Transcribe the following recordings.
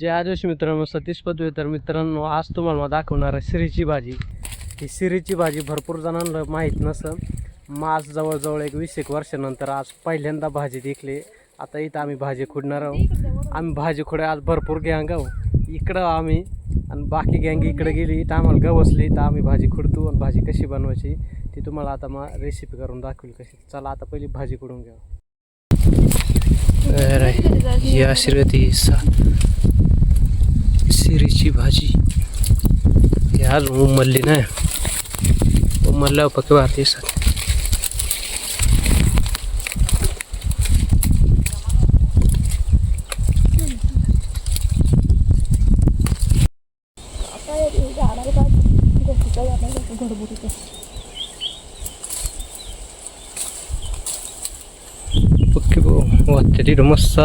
जे आदिवासी मित्रांनो सतीश पदवे. तर मित्रांनो आज तुम्हाला मग दाखवणार आहे सिरीची भाजी. ही सिरीची भाजी भरपूर जणांना माहीत नसं मास जवळजवळ एक वीस एक वर्षानंतर आज पहिल्यांदा भाजी देखली आता इथं आम्ही भाजी खुडणार आहोत. आम्ही भाजी खुडे आज भरपूर गँग आहो इकडं आम्ही आणि बाकी गँग इकडे गेली. तर आम्हाला गवसली तर आम्ही भाजी खुडतो आणि भाजी कशी बनवायची ती तुम्हाला आता मग रेसिपी करून दाखवेल कशी. चला आता पहिली भाजी खुडून घ्या ही आशीर्वादी सिरीची भाजी. ही आज उमरली ना उमरल्यावर पक्के भारतीय सर पक्की वाटते तिथं मस्त.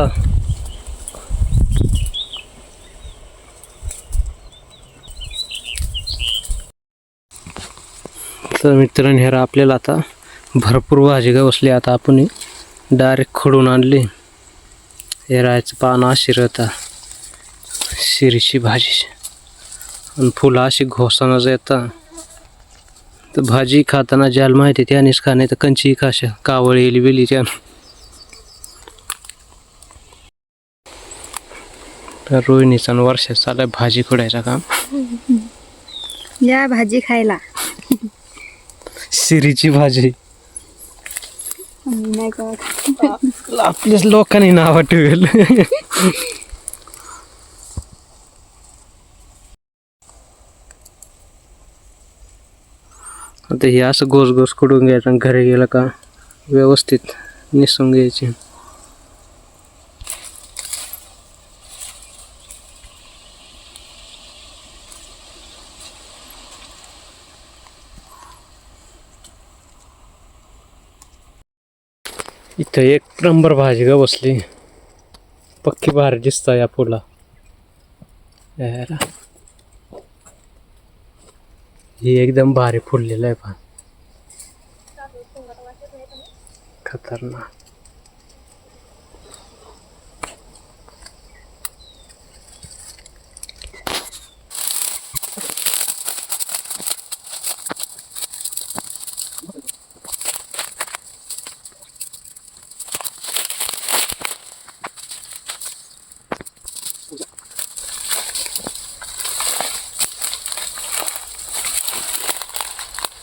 तर मित्रांनो ह्या आपल्याला आता भरपूर भाजी बसली. आता आपण डायरेक्ट खडून आणली. हे राहायचं पानं अशी राहता शिरीची भाजी. आणि फुलं अशी घोसानं येतात तर भाजी खाताना ज्याला माहिती आहे त्यानेच खा नाही तर कंची खाशा कावळ येली बिली त्यानं. तर रोहिणीचा आणि वर्षा भाजी खोडायचं काम. या भाजी खायला. शिरीची भाजी. मी नाही का? आपल्याच लोकांनी नाव ठेवेल. आता हे असं गोस गोस कडून घ्यायचं घरी गेलं का? व्यवस्थित निसून घ्यायची. इथं एक नंबर भाजी ग बसली. पक्की भारी दिसत या फुला. ही एकदम भारी फुललेलं आहे पण. खतरनाक.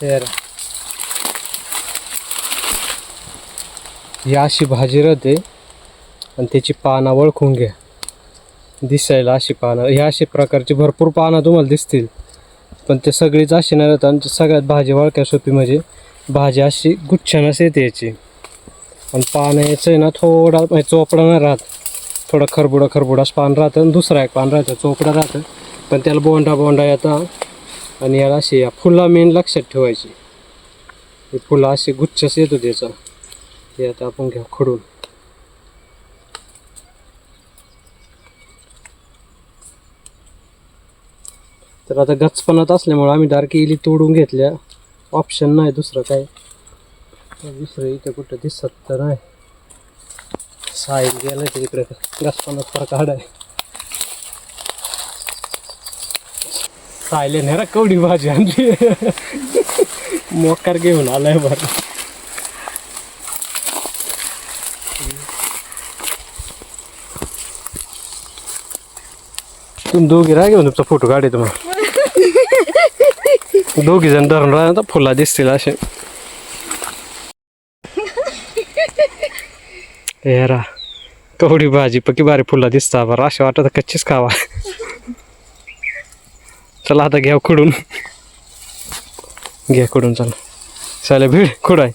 तर ही अशी भाजी राहते. आणि त्याची पानं ओळखून घ्या. दिसायला अशी पानं ह्या अशी प्रकारची भरपूर पानं तुम्हाला दिसतील. पण ते सगळीच अशी नाही राहत. आणि सगळ्यात भाजी ओळख्या सोपी म्हणजे भाजी अशी गुच्छानच येते याची. आणि पानं याचं आहे ना थोडा म्हणजे चोपडा नाही राहत. थोडं खरबुडं खरबुडाच पान राहतं. आणि दुसरा एक पान राहतं चोपडा राहतं. पण त्याला बोंडा बोंडा येतात आणि याला अशी या फुला मेन लक्षात ठेवायची. हे फुलं अशी गुच्छच येतो त्याचा. ते आता आपण घ्या खडून. तर आता गचपणात असल्यामुळे आम्ही डार्क इली तोडून घेतल्या. ऑप्शन नाही दुसरं काय. दुसरं इथं कुठं दिसत तर नाही साईल गेलं तर इकडे. गचपणात फार काढाय सायले रा कवडी भाजी आणली. मोकार घेऊन आलाय बरं. तुम्ही दोघी राहा घेऊन तुमचा फोटो काढे तुम्हाला. दोघी जण धरून राहा तर फुला दिसतील असे. यारा कवडी भाजी पक्की बारी फुला दिसता बरं असे वाटत कच्चीच खावा. चला आता घ्या खोडून. घ्या खोडून चला. चालेल भीड आहे.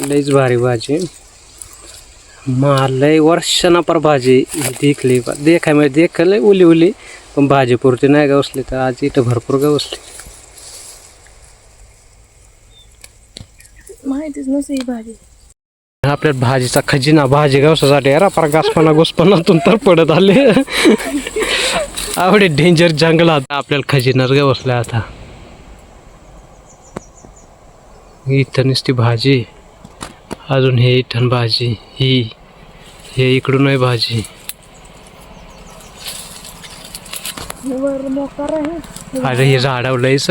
लईच भारी भाजी. लय वर्षांना पर भाजी. देखली देखाय म्हणजे देखले उली उली. पण भाजी पुरती नाही गवसली तर आज इथं भरपूर गवसली माहितीच नसते ही भाजी. आपल्या भाजीचा खजिना भाजी गवसासाठी अरे पार गासपणा गोसपणातून तर पडत आले. आवडे डेंजर जंगलात. आपल्याला खजिनार ग बसला आता? इथं नुसती भाजी. अजून हे इथं भाजी. ही हे इकडून आहे भाजी. वर मोकार आहे. अरे हे झाडावलंयच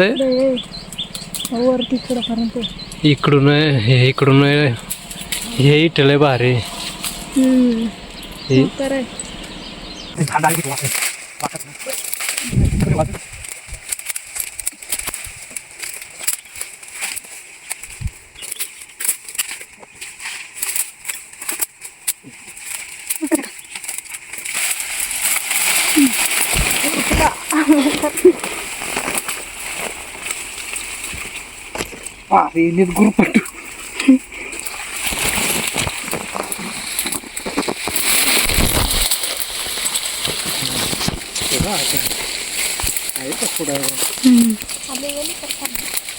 वर तिकडं पर्यंत इकडून हे इकडून आहे हे इटलंय भारी. हे मोकार आहे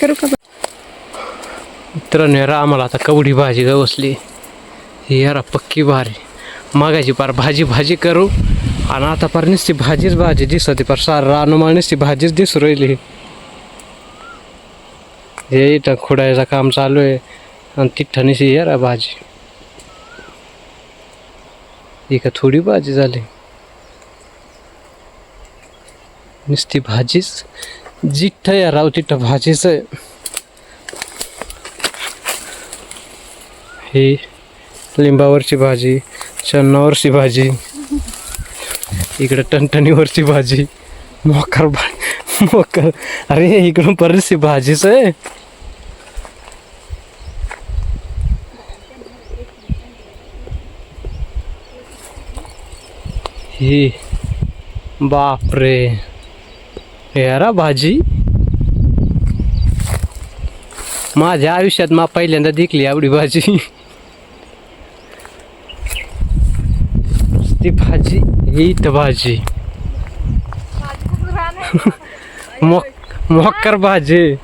करू का मित्रांनो यार आम्हाला आता कवडी भाजी गवसली. ही यार पक्की भारी. मागायची पार भाजी भाजी करू. आणि आता पार नुसती भाजीच भाजी दिसते पार सार रानमाळ नुसती भाजीच दिसू राहिली हे इथं खुडायचं काम चालू आहे आणि तिथं नुसती यार भाजी ही का थोडी भाजी झाली नुसती भाजीच जिठ्ठं या राव तिथं भाजीच आहे ही लिंबावरची भाजी चन्नावरची भाजी। इकडं टणटणीवरची भाजी. मोकर भा मोकर. अरे इकडून बरीचशी भाजीच आहे. ही. बापरे. यारा भाजी. माझ्या आयुष्यात मा पहिल्यांदा दिखली आवडी भाजी. ती भाजी ही इथं भाजी मोक मोकर भाजी.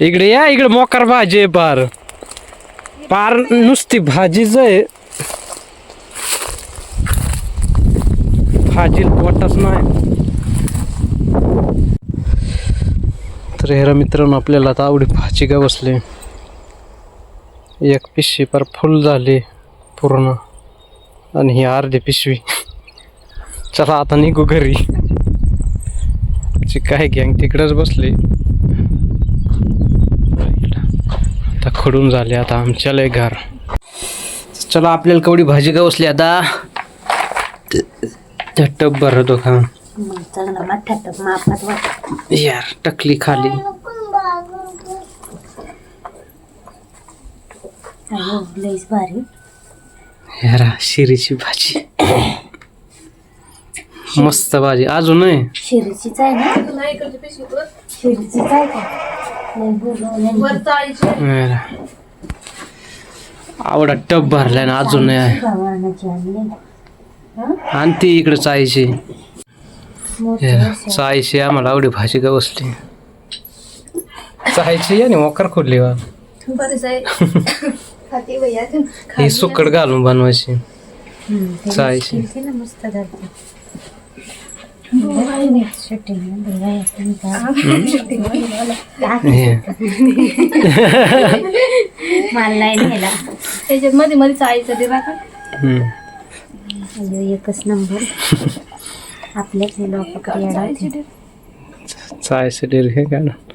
इकडे या. इकडे मोकर भाजी आहे पार. पार नुसती भाजीच आहे. भाजी पोटच नाही. तर हेरा मित्रांनो आपल्याला आता आवडी भाजी का बसली? एक पिशवी पार फुल झाली पूर्ण. आणि ही अर्धी पिशवी. चला आता निघू घरी. काय गँग तिकडंच बसली. आता खडून झाले आता आमच्या लय घर. चला आपल्याला कवडी भाजी का बसली आता. त्या टप भरतो का? यार टकली खाली. लईच भारी. यारा शिरीची भाजी. मस्त भाजी. अजून आहे? शिरीचीच आहे ना? शिरीचीच आहे का. आवडा टप भरलाय ना अजून नाही आणि ती इकडे चायची. चायची आम्हाला आवडी भाजी का बसली? चायची आणि मोकर खोडली वा ही सुकट घालून बनवायची. केलती ना मस्त नाही का? हे. मला नाही नेला त्याच्यात मध्ये मध्ये चाळीचं. अय्यो, एकच नंबर. आपल्याच डेर हे का ना.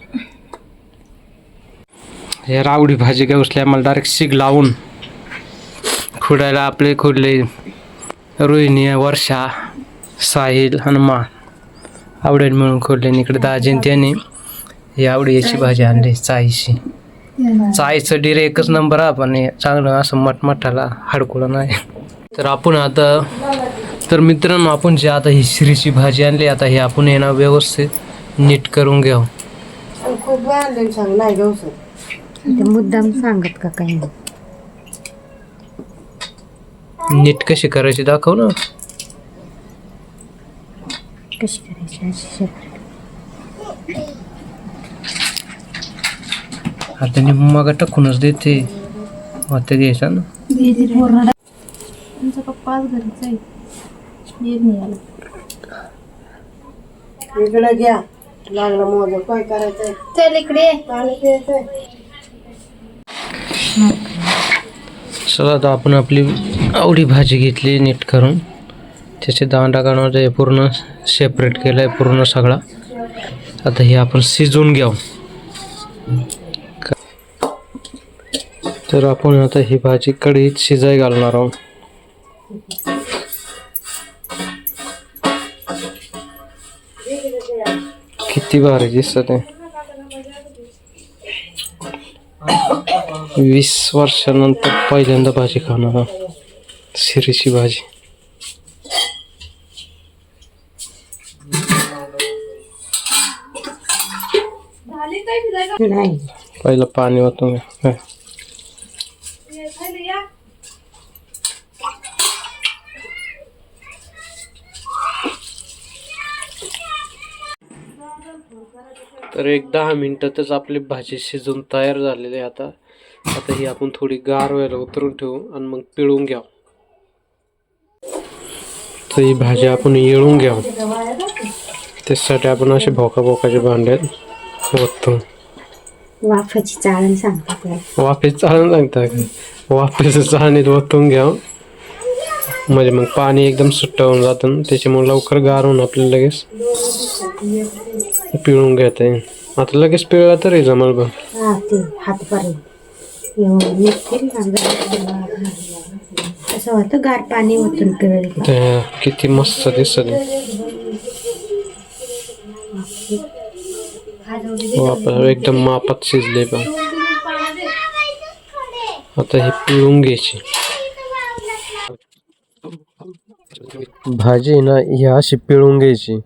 हे रावडी भाजी काय बसली आम्हाला डायरेक्ट शिग लावून खुडायला आपले खुडले. रोहिणी वर्षा साहिल हनुमान आवडेल मिळून खोडले. इकडे दाजीन त्याने ही आवडी याची भाजी आणली चायची चायचं डिरे एकच नंबर आहे पण हे चांगलं असं मटमठाला हाडकुळं नाही. तर आपण आता तर मित्रांनो आपण जे आता ही शिरीची भाजी आणली आता हे आपण येणार व्यवस्थित नीट करून घेऊ ते मुद्दाम सांगत का काही नाही. नीट कशी करायची दाखव ना. कशी करायची? अशी शेपरेट आता मग टाकूनच देते. मग ते घ्यायचं ना. तुमचा घरीच आहे. नाही. इकडे घ्या. लागलं मोज काय करायचंय? चल इकडे ये. पाणी प्यायचंय. चला आता आपण आपली आवडी भाजी घेतली नीट करून. त्याचे दांडा काढून हे पूर्ण सेपरेट केलं आहे पूर्ण सगळा. आता हे आपण शिजवून घ्याव तर आपण आता ही भाजी कढीत शिजाय घालणार आहोत. किती भारी दिसत आहे वीस वर्षानंतर पहिल्यांदा भाजी खाणार. शिरीची भाजी. नाही. पहिलं पाणी होतं तर एक दहा मिनिटातच आपली भाजी शिजून तयार झालेली आहे आता. आता ही आपण थोडी गार व्हायला उतरून ठेवू आणि मग पिळून घ्यावं. तर ही भाजी आपण येळून घ्यावं. त्यासाठी आपण असे भोका भोकाचे भांड्यात ओततो वाफाची चाळण सांगतात त्याला. वाफेच चाळून सांगता का? वाफेचं चाळणीत ओतून घ्यावं. म्हणजे मग पाणी एकदम सुट्ट होऊन जातं त्याच्यामुळे लवकर गार होऊन आपल्याला लगेच पिळून घेता येईल. आता लगेच पिळला तरी जमल बघ. हा ते हातपर्यंत एवढं निघतील ना गार. असं होतं गार पाणी ओतून पिळलं ते किती मस्त दिसत. वापर एकदम मापात शिजले पण आता हे पिळून घ्यायची. भाजी ना ही अशी पिळून घ्यायची.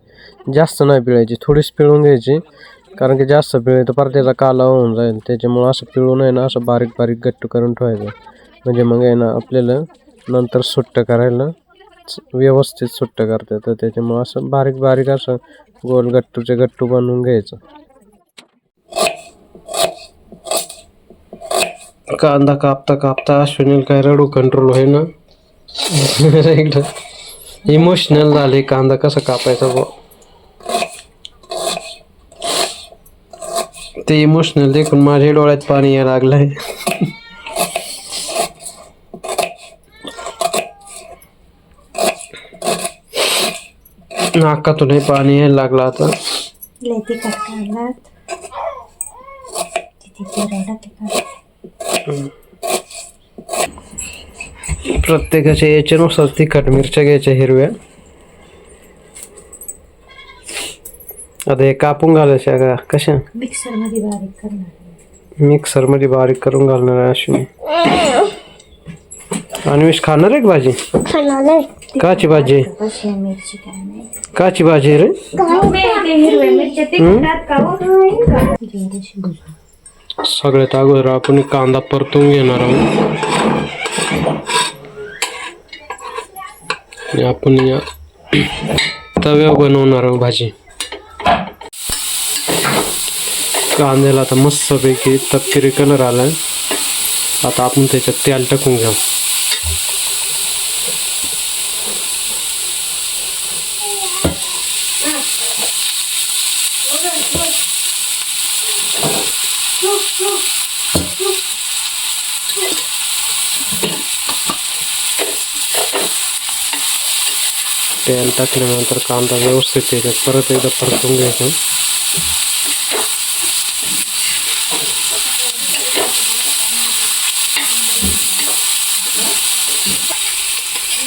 जास्त नाही पिळायची थोडीच पिळून घ्यायची. कारण की जास्त पिळली तर परत त्याचा काला होऊन जाईल. त्याच्यामुळं असं पिळून आहे ना असं बारीक बारीक गट्ट करून ठेवायचं. म्हणजे मग आहे ना आपल्याला नंतर सुट्ट करायला व्यवस्थित सुट्ट करता येतं. त्याच्यामुळं असं बारीक बारीक असं गोल गट्टूचे गट्टू बनवून घ्यायचं. कांदा कापता कापता अश्विनील काय रडू कंट्रोल होई ना इमोशनल झाले कांदा कसा कापायचा ते इमोशनल देखून माझ्या डोळ्यात पाणी यायला लागलंय. नाकातूनही पाणी यायला लागलं आता. प्रत्येकाच्या याच्यानुसार तिखट मिरच्या घ्यायच्या हिरव्या. आता हे कापून घालायच्या का? कशा? मिक्सरमध्ये बारीक करणार मिक्सरमध्ये बारीक करून घालणार आहे अश्विनी. अन्वेष खाणार आहे का भाजी? काची भाजी? कशी मिरची काय नाही. काची भाजी रे? भुजा. सगळ्यात अगोदर आपण कांदा परतून घेणार आहोत. आणि आपण या तव्यावर बनवणार आहोत भाजी. कांद्याला आता मस्तपैकी तपकिरी कलर आलाय आता आपण त्याच्यात तेल टाकून घेऊ तेल टाकल्यानंतर कांदा व्यवस्थित त्याच्यात परत एकदा परतून घ्यायचा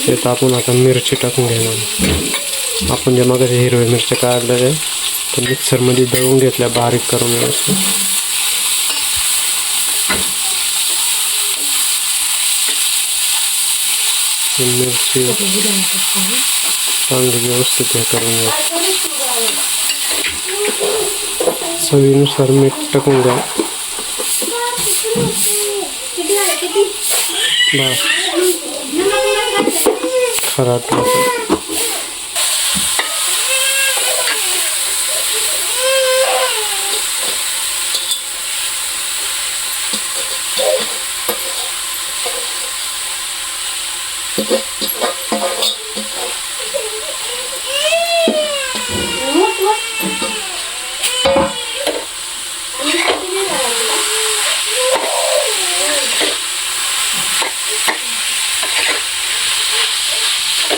त्यात आपण आता मिरची टाकून घेणार. आपण ज्या मागाच्या हिरव्या मिरच्या काढल्या त्या मिक्सरमध्ये दळून घेतल्या, बारीक करून व्यवस्थित. मिरची चांगली व्यवस्थित हे करून घ्या. సో దీన్ని సరిమెట్టకుండా ఖరాట్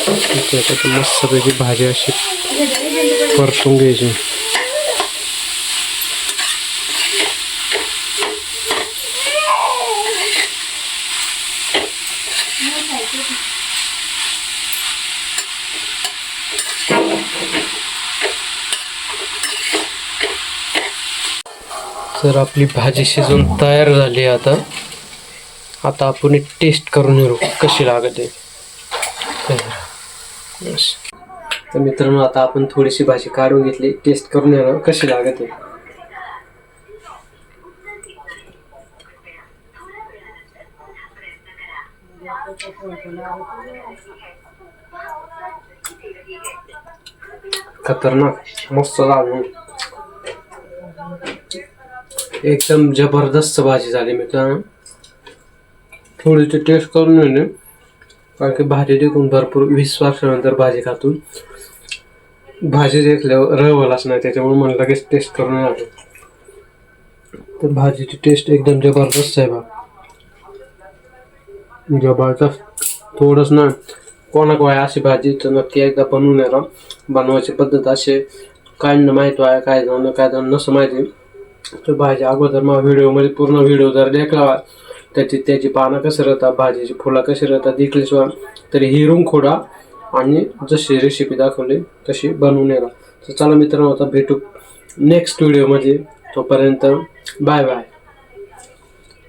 बस खराट मस्तपैकी भाजी अशी परतून घ्यायची. तर आपली भाजी शिजून तयार झाली आहे आता. आता आपण एक टेस्ट करून येऊ कशी लागत. आहे तर मित्रांनो आता आपण थोडीशी भाजी काढून घेतली. टेस्ट करून येणार कशी लागत आहे खतरनाक मस्त लागून. एकदम जबरदस्त भाजी झाली मित्रांनो. थोडीशी टेस्ट करून येणे कारण की भाजी देखून भरपूर वीस वर्षानंतर भाजी खातून भाजी देखल्यावर रवलाच नाही त्याच्यामुळे मला लगेच टेस्ट करून आलो तर भाजीची टेस्ट एकदम जबरदस्त आहे बा. जबरदस्त. थोडंच ना कोणाक वाय अशी भाजी तर नक्की एकदा बनवून येणार बनवायची पद्धत असे काय माहीत माहीत आहे काय जाणं काय जाणं नसं माहिती. तर भाजी अगोदर मग व्हिडिओमध्ये पूर्ण व्हिडिओ जर देखला त्याची त्याची पानं कशी राहतात भाजीची फुलं कशी राहतात देखलीशिवाय तरी हिरून खोडा आणि जशी रेसिपी दाखवली तशी बनवून येणार. तर चला मित्रांनो आता भेटू नेक्स्ट व्हिडिओमध्ये तोपर्यंत बाय बाय